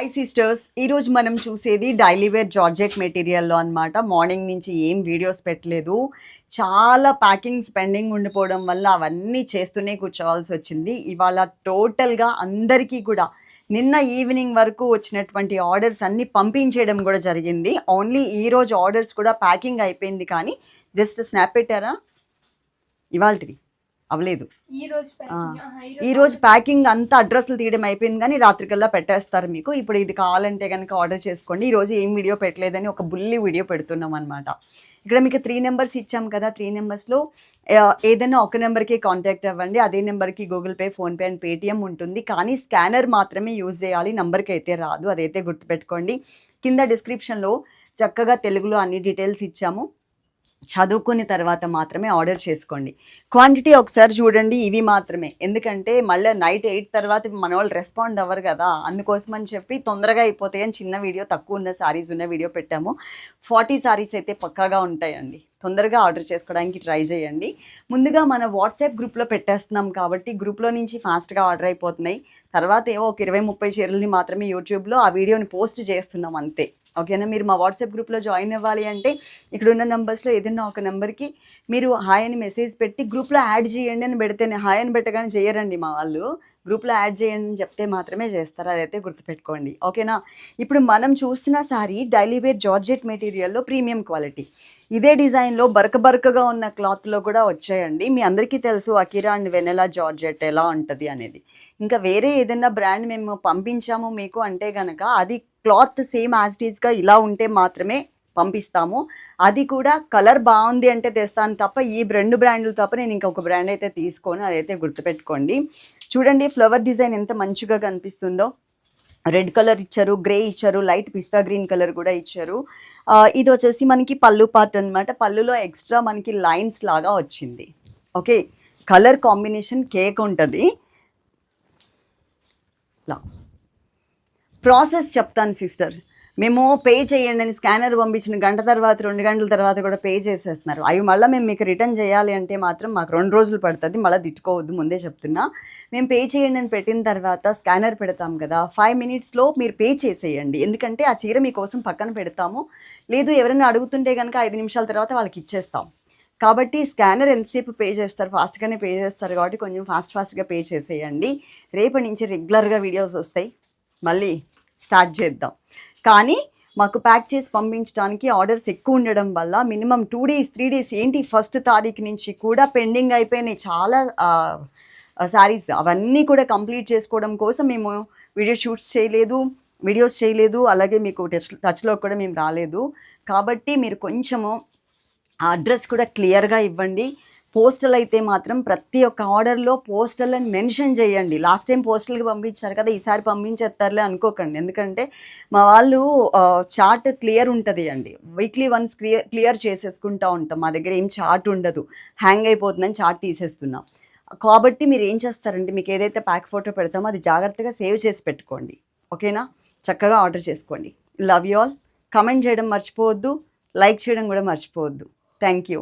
Hi sisters ఈరోజు మనం చూసేది డైలీ వేర్ జార్జెట్ మెటీరియల్లో అన్నమాట. మార్నింగ్ నుంచి ఏం వీడియోస్ పెట్టలేదు. చాలా ప్యాకింగ్స్ పెండింగ్ ఉండిపోవడం వల్ల అవన్నీ చేస్తూనే కూర్చోవాల్సి వచ్చింది. ఇవాళ టోటల్గా అందరికీ కూడా నిన్న ఈవినింగ్ వరకు వచ్చినటువంటి ఆర్డర్స్ అన్నీ పంపించేయడం కూడా జరిగింది. ఓన్లీ ఈ రోజు ఆర్డర్స్ కూడా ప్యాకింగ్ అయిపోయింది కానీ జస్ట్ స్నాప్ పెట్టారా? ఇవాళవి అవలేదు ఈ రోజు ఆ, ఈ రోజు ప్యాకింగ్ అంతా అడ్రస్లు తీయడం అయిపోయింది కానీ రాత్రికల్లా పెట్టేస్తారు మీకు. ఇప్పుడు ఇది కావాలంటే కనుక ఆర్డర్ చేసుకోండి. ఈ రోజు ఏం వీడియో పెట్టలేదని ఒక బుల్లి వీడియో పెడుతున్నాం అనమాట ఇక్కడ మీకు త్రీ నెంబర్స్ ఇచ్చాం కదా త్రీ నెంబర్స్లో ఏదైనా ఒక నెంబర్కి కాంటాక్ట్ అవ్వండి. అదే నెంబర్కి Google Pay PhonePe and Paytm ఉంటుంది. కానీ స్కానర్ మాత్రమే యూజ్ చేయాలి. నంబర్కి అయితే రాదు. అదైతే గుర్తుపెట్టుకోండి. కింద డిస్క్రిప్షన్లో చక్కగా తెలుగులో అన్ని డీటెయిల్స్ ఇచ్చాము. చదువుకున్న తర్వాత మాత్రమే ఆర్డర్ చేసుకోండి. క్వాంటిటీ ఒకసారి చూడండి ఇవి మాత్రమే. ఎందుకంటే మళ్ళీ నైట్ ఎయిట్ తర్వాత మన వాళ్ళు రెస్పాండ్ అవ్వరు కదా. అందుకోసమని చెప్పి తొందరగా అయిపోతాయి అని చిన్న వీడియో తక్కువ ఉన్న శారీస్ ఉన్న వీడియో పెట్టాము. ఫార్టీ సారీస్ అయితే పక్కాగా ఉంటాయండి. తొందరగా ఆర్డర్ చేసుకోవడానికి ట్రై చేయండి. ముందుగా మన వాట్సాప్ గ్రూప్లో పెట్టేస్తున్నాం కాబట్టి గ్రూప్లో నుంచి ఫాస్ట్గా ఆర్డర్ అయిపోతున్నాయి. తర్వాత ఏవో ఒక ఇరవై ముప్పై చీరల్ని మాత్రమే యూట్యూబ్లో ఆ వీడియోని పోస్ట్ చేస్తున్నాం అంతే. ఓకేనా? మీరు మా వాట్సాప్ గ్రూప్లో జాయిన్ అవ్వాలి అంటే ఇక్కడ ఉన్న నెంబర్స్లో ఏదైనా ఒక నెంబర్కి మీరు హాయ్ అని మెసేజ్ పెట్టి గ్రూప్లో యాడ్ చేయండి అని పెడితేనే హాయ్ అని పెట్టగానే చేయరండి మా వాళ్ళు. గ్రూప్లో యాడ్ చేయండి చెప్తే మాత్రమే చేస్తారు. అదైతే గుర్తుపెట్టుకోండి. ఓకేనా? ఇప్పుడు మనం చూస్తున్న సారీ డైలీ వేర్ జార్జెట్ మెటీరియల్లో ప్రీమియం క్వాలిటీ. ఇదే డిజైన్లో బరక బరకగా ఉన్న క్లాత్లో కూడా వచ్చాయండి. మీ అందరికీ తెలుసు అకిరా అండ్ వెనెలా జార్జెట్ ఎలా ఉంటుంది అనేది. ఇంకా వేరే ఏదైనా బ్రాండ్ మేము పంపించాము మీకు అంటే కనుక అది క్లాత్ సేమ్ యాజ్ ఈజ్గా ఇలా ఉంటే మాత్రమే పంపిస్తాము. అది కూడా కలర్ బాగుంది అంటే తెస్తాను తప్ప ఈ రెండు బ్రాండ్లు తప్ప నేను ఇంకొక బ్రాండ్ అయితే తీసుకోను. అదైతే గుర్తుపెట్టుకోండి. చూడండి ఫ్లవర్ డిజైన్ ఎంత మంచిగా కనిపిస్తుందో. రెడ్ కలర్ ఇచ్చారు గ్రే ఇచ్చారు లైట్ పిస్తా గ్రీన్ కలర్ కూడా ఇచ్చారు. ఇది వచ్చేసి మనకి పళ్ళు పార్ట్ అన్నమాట. పళ్ళులో ఎక్స్ట్రా మనకి లైన్స్ లాగా వచ్చింది. ఓకే కలర్ కాంబినేషన్ కేక్ ఉంటుంది. ప్రాసెస్ చెప్తాను సిస్టర్. మేము పే చేయండి అని స్కానర్ పంపించిన గంట తర్వాత రెండు గంటల తర్వాత కూడా పే చేసేస్తున్నారు. అవి మళ్ళీ మేము మీకు రిటర్న్ చేయాలి అంటే మాత్రం మాకు రెండు రోజులు పడుతుంది. మళ్ళీ తిట్టుకోవద్దు ముందే చెప్తున్నా. మేము పే చేయండి అని పెట్టిన తర్వాత స్కానర్ పెడతాం కదా ఫైవ్ మినిట్స్లో మీరు పే చేసేయండి. ఎందుకంటే ఆ చీర మీకోసం పక్కన పెడతాము. లేదు ఎవరైనా అడుగుతుంటే కనుక ఐదు నిమిషాల తర్వాత వాళ్ళకి ఇచ్చేస్తాం. కాబట్టి స్కానర్ ఎంతసేపు పే చేస్తారు? ఫాస్ట్గానే పే చేస్తారు కాబట్టి కొంచెం ఫాస్ట్ ఫాస్ట్గా పే చేసేయండి. రేపటి నుంచి రెగ్యులర్గా వీడియోస్ వస్తాయి. మళ్ళీ స్టార్ట్ చేద్దాం. కానీ మాకు ప్యాక్ చేసి పంపించడానికి ఆర్డర్స్ ఎక్కువ ఉండడం వల్ల minimum two days three days ఏంటి ఫస్ట్ తారీఖు నుంచి కూడా పెండింగ్ అయిపోయినాయి. చాలా శారీస్ అవన్నీ కూడా కంప్లీట్ చేసుకోవడం కోసం మేము వీడియో షూట్స్ చేయలేదు వీడియోస్ చేయలేదు అలాగే మీకు టచ్ టచ్లో కూడా మేము రాలేదు. కాబట్టి మీరు కొంచెము ఆ అడ్రస్ కూడా క్లియర్గా ఇవ్వండి. పోస్టల్ అయితే మాత్రం ప్రతి ఒక్క ఆర్డర్లో పోస్టల్ అని మెన్షన్ చేయండి. లాస్ట్ టైం పోస్టల్కి పంపించారు కదా ఈసారి పంపించేస్తారులే అనుకోకండి. ఎందుకంటే మా వాళ్ళు చార్ట్ క్లియర్ ఉంటుంది అండి. వీక్లీ వన్స్ క్లియర్ క్లియర్ చేసేసుకుంటూ ఉంటాం. మా దగ్గర ఏం చార్ట్ ఉండదు. హ్యాంగ్ అయిపోతుందని చార్ట్ తీసేస్తున్నాం. కాబట్టి మీరు ఏం చేస్తారంటే మీకు ఏదైతే ప్యాక్ ఫోటో పెడతామో అది జాగ్రత్తగా సేవ్ చేసి పెట్టుకోండి. ఓకేనా? చక్కగా ఆర్డర్ చేసుకోండి. Love you all. కమెంట్ చేయడం మర్చిపోవద్దు. లైక్ చేయడం కూడా మర్చిపోవద్దు. Thank you